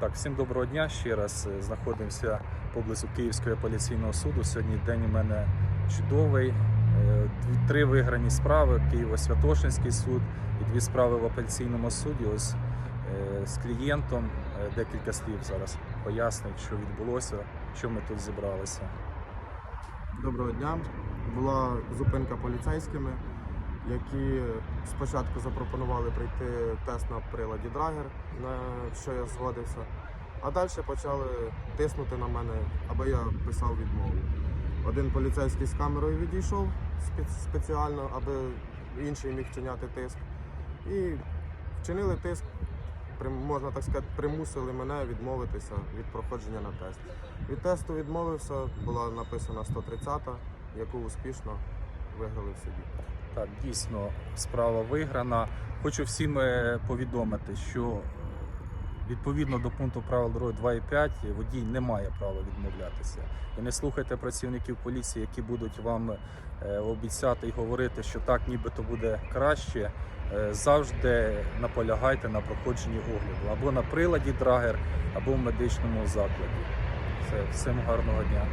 Так, всім доброго дня. Ще раз е, знаходимося поблизу Київського апеляційного суду. Сьогодні день у мене чудовий. Е, Три виграні справи: Києво-Святошинський суд і дві справи в апеляційному суді. Ось е, з клієнтом декілька слів зараз пояснить, що відбулося, що ми тут зібралися. Доброго дня. Була зупинка поліцейськими, які спочатку запропонували прийти тест на приладі Драгер, на що я згодився, а далі почали тиснути на мене, аби я писав відмову. Один поліцейський з камерою відійшов спеціально, аби інший міг вчиняти тиск. І вчинили тиск, можна так сказати, примусили мене відмовитися від проходження на тест. Від тесту відмовився, була написана 130, яку успішно виграли в суді. Так, дійсно, справа виграна. Хочу всім е, повідомити, що е, відповідно до пункту правил дороги 2.5 водій не має права відмовлятися. І не слухайте працівників поліції, які будуть вам е, обіцяти і говорити, що так нібито буде краще. Завжди наполягайте на проходженні огляду або на приладі Драгер, або в медичному закладі. Все, всім гарного дня.